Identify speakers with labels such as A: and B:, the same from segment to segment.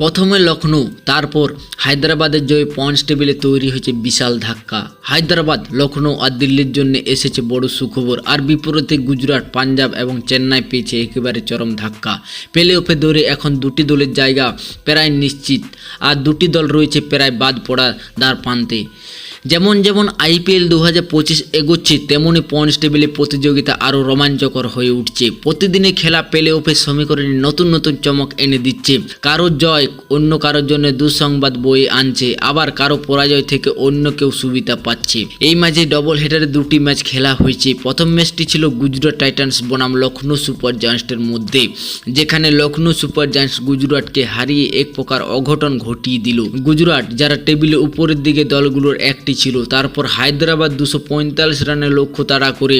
A: প্রথমে লখনউ, তারপর হায়দ্রাবাদের জয় পয়েন্টস টেবিলে তৈরি হয়েছে বিশাল ধাক্কা। হায়দ্রাবাদ, লখনউ আর দিল্লির জন্য এসেছে বড় সুখবর, আর বিপরীতে গুজরাট, পাঞ্জাব এবং চেন্নাই পেয়েছে একেবারে চরম ধাক্কা। প্লে অফে দৌড়ে এখন দুটি দলের জায়গা প্রায় নিশ্চিত, আর দুটি দল রয়েছে প্রায় বাদ পড়া দ্বার প্রান্তে। যেমন যেমন আইপিএল দু হাজার পঁচিশ এগোচ্ছে তেমনই পয়েন্টস টেবিলে প্রতিযোগিতা আরও রোমাঞ্চকর হয়ে উঠছে। প্রতিদিনে খেলা পেলে ওপে সমীকরণে নতুন নতুন চমক এনে দিচ্ছে। কারও জয় অন্য কারোর জন্য দুঃসংবাদ বয়ে আনছে, আবার কারও পরাজয় থেকে অন্য কেউ সুবিধা পাচ্ছে। এই ম্যাচে ডবল হেডারে দুটি ম্যাচ খেলা হয়েছে। প্রথম ম্যাচটি ছিল গুজরাট টাইটান্স বনাম লখনৌ সুপার জায়ান্টসের মধ্যে, যেখানে লখনৌ সুপার জায়ান্টস গুজরাটকে হারিয়ে এক প্রকার অঘটন ঘটিয়ে দিল। গুজরাট, যারা টেবিলের উপরের দিকে দলগুলোর একটি ছিল। তারপর হায়দ্রাবাদ দুশো পঁয়তাল্লিশ রানের লক্ষ্য তাড়া করে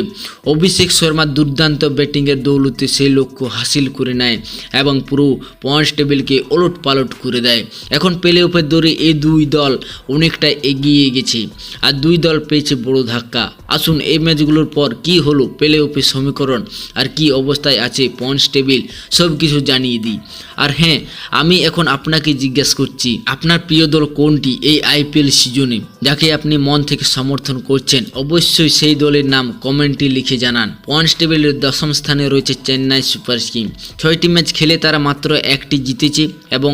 A: অভিষেক শর্মার দুর্দান্ত ব্যাটিংয়ের দৌলতে সেই লক্ষ্য হাসিল করে নেয় এবং পুরো পয়েন্টস টেবিলকে ওলট পালট করে দেয়। এখন পেলে উপর দৌড়ে এই দুই দল অনেকটা এগিয়ে গেছে আর দুই দল পেয়েছে বড় ধাক্কা। আসুন এই ম্যাচগুলোর পর কি হলো পেলে উপে সমীকরণ আর কি অবস্থায় আছে পয়েন্টস টেবিল সব কিছু জানিয়ে দিই। আর হ্যাঁ আমি এখন আপনাকে জিজ্ঞেস করছি, আপনার প্রিয় দল কোনটি এই আইপিএল সিজনে? যাকে আপনি মন থেকে সমর্থন করছেন, অবশ্যই সেই দলের নাম কমেন্টে লিখে জানান। পয়েন্টস টেবিলের দশম স্থানে রয়েছে চেন্নাই সুপার কিং। ছয়টি ম্যাচ খেলে তারা মাত্র একটি জিতেছে এবং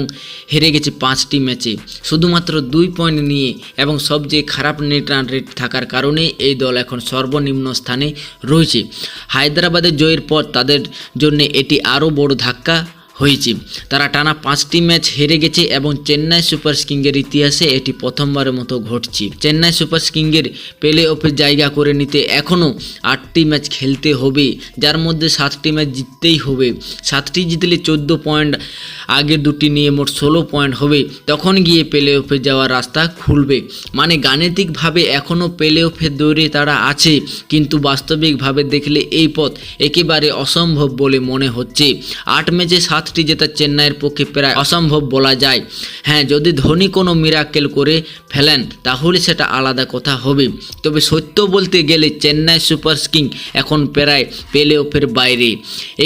A: হেরে গেছে পাঁচটি ম্যাচে। শুধুমাত্র দুই পয়েন্ট নিয়ে এবং সবচেয়ে খারাপ নেট রান রেট থাকার কারণে এই দল এখন সর্বনিম্ন স্থানে রয়েছে। হায়দ্রাবাদের জয়ের পর তাদের জন্য এটি আরও বড় ধাক্কা হয়েছে। তারা টানা পাঁচটি ম্যাচ হেরে গেছে এবং চেন্নাই সুপার কিংয়ের ইতিহাসে এটি প্রথমবারের মতো ঘটছে। চেন্নাই সুপার কিংয়ের প্লে অফে জায়গা করে নিতে এখনও আটটি ম্যাচ খেলতে হবে, যার মধ্যে সাতটি ম্যাচ জিততেই হবে। সাতটি জিতলে চোদ্দ পয়েন্ট, আগের দুটি নিয়ে মোট ষোলো পয়েন্ট হবে। তখন গিয়ে প্লে অফে যাওয়ার রাস্তা খুলবে। মানে গাণিতিকভাবে এখনও প্লে অফে দৌড়ে তারা আছে, কিন্তু বাস্তবিকভাবে দেখলে এই পথ একেবারে অসম্ভব বলে মনে হচ্ছে। আট ম্যাচে সাতটি জেতা চেন্নাইয়ের পক্ষে প্রায় অসম্ভব বলা যায়। হ্যাঁ যদি ধোনি কোনো মিরাকেল করে ফেলেন, তাহলে সেটা আলাদা কথা হবে। তবে সত্য বলতে গেলে চেন্নাই সুপার কিং এখন প্রায় প্লে অফের বাইরে।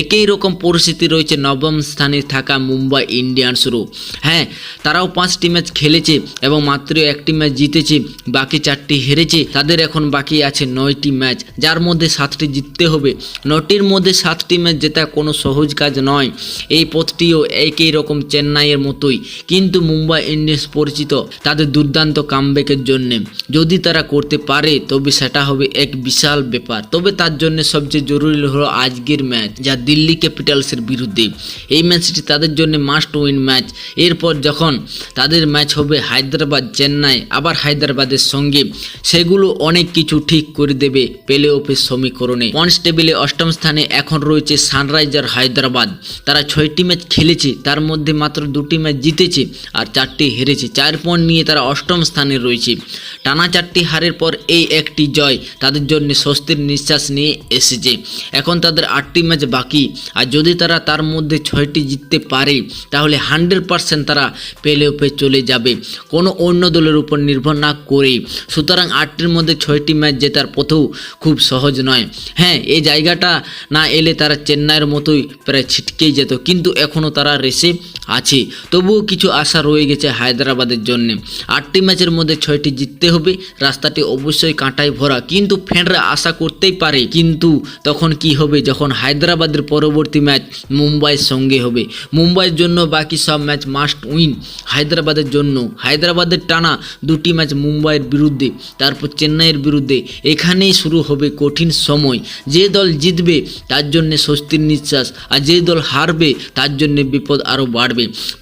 A: একই রকম পরিস্থিতি রয়েছে নবম স্থানে থাকা মুম্বাই ইন্ডিয়ান্সরও। হ্যাঁ তারাও পাঁচটি ম্যাচ খেলেছে এবং মাত্র একটি ম্যাচ জিতেছে, বাকি চারটি হেরেছে। তাদের এখন বাকি আছে নয়টি ম্যাচ, যার মধ্যে সাতটি জিততে হবে। নটির মধ্যে সাতটি ম্যাচ জেতা কোনো সহজ কাজ নয়। এই পথটিও একই রকম চেন্নাইয়ের মতোই। কিন্তু মুম্বাই ইন্ডিয়ান্স পরিচিত, তাদের দুর্দান্ত কামব্যাকের জন্যে। যদি তারা করতে পারে, তবে সেটা হবে এক বিশাল ব্যাপার। তবে তার জন্য সবচেয়ে জরুরি হলো আজকের ম্যাচ, যা দিল্লি ক্যাপিটালসের বিরুদ্ধে। এই ম্যাচটি তাদের জন্য মাস্ট উইন ম্যাচ। এরপর যখন তাদের ম্যাচ হবে হায়দ্রাবাদ চেন্নাই, আবার হায়দ্রাবাদের সঙ্গে। সেগুলো অনেক কিছু ঠিক করে দেবে প্লে অফের সমীকরণে। পয়েন্টস টেবিলে অষ্টম স্থানে এখন রয়েছে সানরাইজার হায়দ্রাবাদ। তারা ছয়টি ম্যাচ খেলেছে, তার মধ্যে মাত্র দুটি ম্যাচ জিতেছে আর চারটি হেরেছে। চার পয়েন্ট নিয়ে তারা অষ্টম স্থানে রয়েছে। টানা চারটি হারের পর এই একটি জয় তাদের জন্য স্বস্তির নিঃশ্বাস নিয়ে এসেছে। এখন তাদের আটটি ম্যাচ বাকি। আর যদি তারা তার মধ্যে ছয়টি জিততে পারে, তাহলে হান্ড্রেড পারসেন্ট তারা প্লে অফে চলে যাবে। কোনো অন্য দলের উপর নির্ভর না করে। সুতরাং আটটির মধ্যে ছয়টি ম্যাচ জেতার পথেও খুব সহজ নয়। হ্যাঁ এই জায়গাটা না এলে তারা চেন্নাইয়ের মতোই প্রায় ছিটকেই যেত। কিন্তু এখনও তারা রেসে আছে। তবুও কিছু আশা রয়ে গেছে হায়দ্রাবাদের জন্য। আটটি ম্যাচের মধ্যে ছয়টি জিততে হবে, রাস্তাটি অবশ্যই কাঁটায় ভরা। কিন্তু ফ্যানরা আশা করতেই পারে, কিন্তু তখন কি হবে যখন হায়দ্রাবাদের পরবর্তী ম্যাচ মুম্বাইয়ের সঙ্গে হবে। মুম্বাইয়ের জন্য বাকি সব ম্যাচ মাস্ট উইন হায়দ্রাবাদের জন্য। হায়দ্রাবাদের টানা দুটি ম্যাচ মুম্বাইয়ের বিরুদ্ধে, তারপর চেন্নাইয়ের বিরুদ্ধে। এখানেই শুরু হবে কঠিন সময়। যে দল জিতবে, তার জন্য স্বস্তির নিঃশ্বাস। আর যে দল হারবে, তার জন্য বিপদ আরও বাড়বে।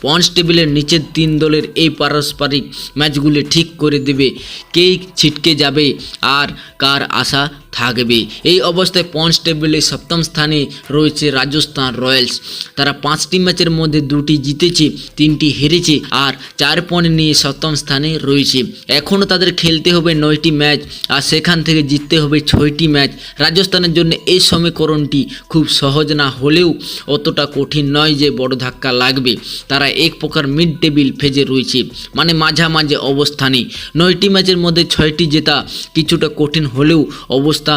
A: পয়েন্টস টেবিলের নিচের তিন দলের এই পারস্পরিক ম্যাচগুলি ঠিক করে দেবে। কে ছিটকে যাবে আর কার আশা থাকবে। এই অবস্থায় পয়েন্টস টেবিলে সপ্তম স্থানে রয়েছে রাজস্থান রয়্যালস। তারা পাঁচটি ম্যাচের মধ্যে দুটি জিতেছে, তিনটি হেরেছে আর চার পয়েন্ট নিয়ে সপ্তম স্থানে রয়েছে। এখনও তাদের খেলতে হবে নয়টি ম্যাচ আর সেখান থেকে জিততে হবে ছয়টি ম্যাচ। রাজস্থানের জন্য এই সমীকরণটি খুব সহজ না হলেও অতটা কঠিন নয় যে বড় ধাক্কা লাগবে। তারা এক প্রকার মিড টেবিল ফেজে রয়েছে মানে মাঝামাঝি অবস্থানে। নয়টি ম্যাচের মধ্যে ছয়টি জেতা কিছুটা কঠিন হলেও অবস্থা অবস্থা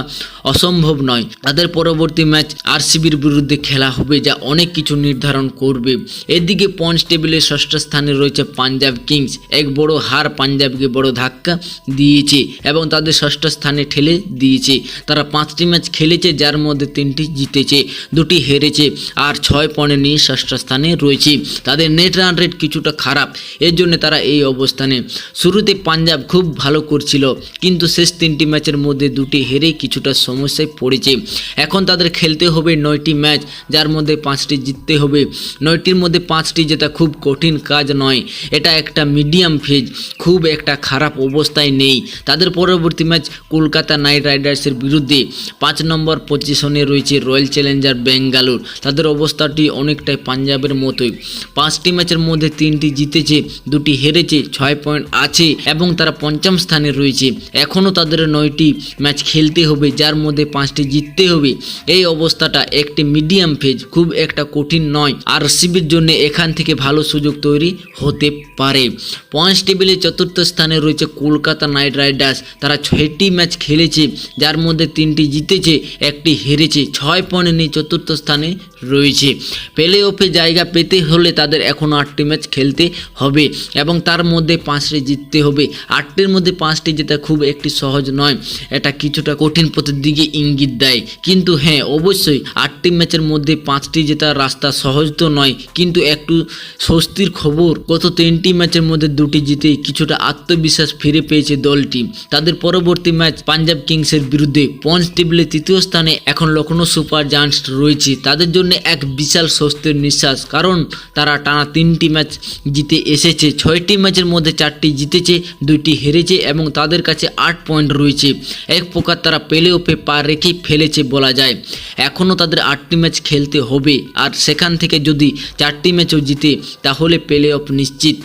A: অসম্ভব নয়। তাদের পরবর্তী ম্যাচ আরসিবির বিরুদ্ধে খেলা হবে যা অনেক কিছু নির্ধারণ করবে। এদিকে পয়েন্টস টেবিলের ষষ্ঠ স্থানে রয়েছে পাঞ্জাব কিংস। এক বড় হার পাঞ্জাবকে বড় ধাক্কা দিয়েছে এবং তাদের ষষ্ঠ স্থানে ঠেলে দিয়েছে। তারা পাঁচটি ম্যাচ খেলেছে, যার মধ্যে তিনটি জিতেছে, দুটি হেরেছে আর ছয় পয়েন্ট নিয়ে ষষ্ঠ স্থানে রয়েছে। তাদের নেট রান রেট কিছুটা খারাপ, এর জন্য তারা এই অবস্থানে। শুরুতে পাঞ্জাব খুব ভালো করছিল, কিন্তু শেষ তিনটি ম্যাচের মধ্যে দুটি হেরে কিছুটা সমস্যায় পড়েছে। এখন তাদের খেলতে হবে নয়টি ম্যাচ, যার মধ্যে পাঁচটি জিততে হবে। নয়টির মধ্যে পাঁচটি জেতা খুব কঠিন কাজ নয়। এটা একটা মিডিয়াম ফেজ, খুব একটা খারাপ অবস্থায় নেই। তাদের পরবর্তী ম্যাচ কলকাতা নাইট রাইডার্সের বিরুদ্ধে। পাঁচ নম্বর পজিশনে রয়েছে রয়্যাল চ্যালেঞ্জার বেঙ্গালুর তাদের অবস্থাটি অনেকটাই পাঞ্জাবের মতোই। পাঁচটি ম্যাচের মধ্যে তিনটি জিতেছে, দুটি হেরেছে, ছয় পয়েন্ট আছে এবং তারা পঞ্চম স্থানে রয়েছে। এখনও তাদের নয়টি ম্যাচ খেলতে হবে, যার মধ্যে পাঁচটি জিততে হবে। এই অবস্থাটা একটি মিডিয়াম ফেজ খুব একটা কঠিন নয়। আর সিবির জন্য এখান থেকে ভালো সুযোগ তৈরি হতে পারে। পয়েন্টস টেবিলে চতুর্থ স্থানে রয়েছে কলকাতা নাইট রাইডার্স তারা ছয়টি ম্যাচ খেলেছে, যার মধ্যে তিনটি জিতেছে, একটি হেরেছে। ছয় পয়েন্ট নিয়ে চতুর্থ স্থানে রয়েছে। প্লে অফে জায়গা পেতে হলে তাদের এখনও আটটি ম্যাচ খেলতে হবে এবং তার মধ্যে পাঁচটি জিততে হবে। আটটির মধ্যে পাঁচটি জেতা খুব একটি সহজ নয়। এটা কিছুটা কঠিন পথের দিকে ইঙ্গিত দেয়। কিন্তু হ্যাঁ অবশ্যই আটটি ম্যাচের মধ্যে পাঁচটি জেতার রাস্তা সহজ তো নয়। কিন্তু একটু স্বস্তির খবর, গত তিনটি ম্যাচের মধ্যে দুটি জিতে কিছুটা আত্মবিশ্বাস ফিরে পেয়েছে দলটি। তাদের পরবর্তী ম্যাচ পাঞ্জাব কিংসের বিরুদ্ধে পয়েন্টস টেবিলে তৃতীয় স্থানে এখন লখনৌ সুপার জায়ান্টস রয়েছে। তাদের জন্য এক বিশাল স্বস্তির নিঃশ্বাস। কারণ তারা টানা তিনটি ম্যাচ জিতে এসেছে। ছয়টি ম্যাচের মধ্যে চারটি জিতেছে, দুইটি হেরেছে এবং তাদের কাছে আট পয়েন্ট রয়েছে। এক প্রকার তারা পেলে ওপে পা রেখে ফেলেছে বলা যায়। এখনও তাদের আটটি ম্যাচ খেলতে হবে। আর সেখান থেকে যদি চারটি ম্যাচও জিতে, তাহলে প্লে অফ নিশ্চিত।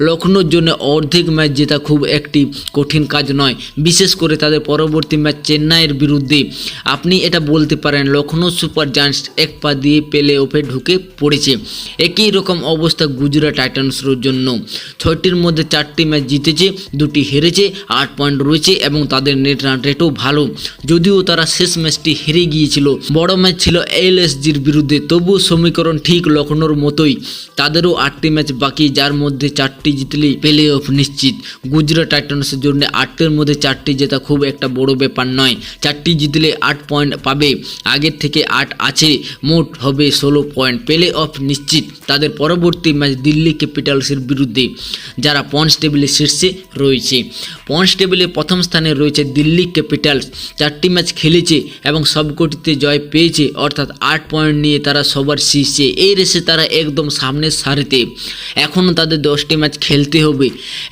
A: লখনৌর জন্য অর্ধেক ম্যাচ জেতা খুব একটি কঠিন কাজ নয়। বিশেষ করে তাদের পরবর্তী ম্যাচ চেন্নাইয়ের বিরুদ্ধে। আপনি এটা বলতে পারেন লখনৌ সুপার জায়ান্টস এক পা দিয়ে প্লে অফে ঢুকে পড়েছে। একই রকম অবস্থা গুজরাট টাইটান্সের জন্য। ছয়টির মধ্যে চারটি ম্যাচ জিতেছে, দুটি হেরেছে, আট পয়েন্ট রয়েছে এবং তাদের নেট রান রেটও ভালো। যদিও তারা শেষ ম্যাচটি হেরে গিয়েছিল। বড় ম্যাচ ছিল এলএসজির বিরুদ্ধে, তবুও সমীকরণ ঠিক লখনৌর মতোই। তাদেরও আটটি ম্যাচ বাকি, যার মধ্যে চারটি জিতলেই প্লে অফ নিশ্চিত। গুজরাট টাইটান্সের জন্য আটটির মধ্যে চারটি জেতা খুব একটা বড় ব্যাপার নয়। চারটি জিতলে আট পয়েন্ট পাবে, আগের থেকে আট আছে। মোট হবে ষোলো পয়েন্ট প্লে অফ নিশ্চিত। তাদের পরবর্তী ম্যাচ দিল্লি ক্যাপিটালসের বিরুদ্ধে, যারা পয়েন্টস টেবিলে শীর্ষে রয়েছে। পয়েন্টস টেবিলে প্রথম স্থানে রয়েছে দিল্লি ক্যাপিটালস চারটি ম্যাচ খেলেছে এবং সবকটিতে জয় পেয়েছে, অর্থাৎ আট পয়েন্ট নিয়ে তারা সবার শীর্ষে। এই রেসে তারা একদম সামনের সারিতে। এখনও তাদের দশটি ম্যাচ খেলতে হবে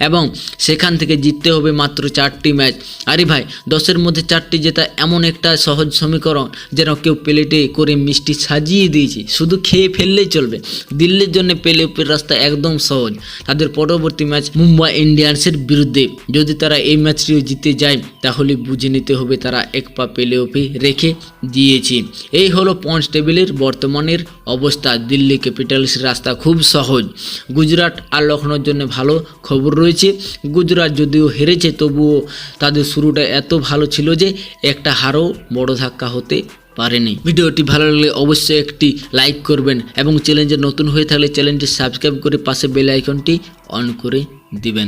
A: এবং সেখান থেকে জিততে হবে মাত্র চারটি ম্যাচ আরে ভাই, দশের মধ্যে চারটি জেতা এমন একটা সহজ সমীকরণ যেন কেউ প্লেটে করে মিষ্টি সাজিয়ে দিয়েছে। শুধু খেয়ে ফেললেই চলবে। দিল্লির জন্য প্লে অফের রাস্তা একদম সহজ। তাদের পরবর্তী ম্যাচ মুম্বাই ইন্ডিয়ান্সের বিরুদ্ধে। যদি তারা এই ম্যাচটিও জিতে যায়, তাহলে বুঝে নিতে হবে তারা এক পা প্লে অফে রেখে দিয়েছে। এই হলো পয়েন্টস টেবিলের বর্তমানের অবস্থা। দিল্লি ক্যাপিটালসের রাস্তা খুব সহজ। গুজরাট আর লখনৌর জন্য ভালো খবর রয়েছে। গুজরাট যদিও হেরেছে, তবুও তাদের শুরুটা এত ভালো ছিল যে একটা হারও বড় ধাক্কা হতে পারেনি। ভিডিওটি ভালো লাগলে অবশ্যই একটি লাইক করবেন এবং চ্যানেলে নতুন হয়ে থাকলে চ্যানেলটি সাবস্ক্রাইব করে পাশে বেল আইকনটি অন করে দিবেন।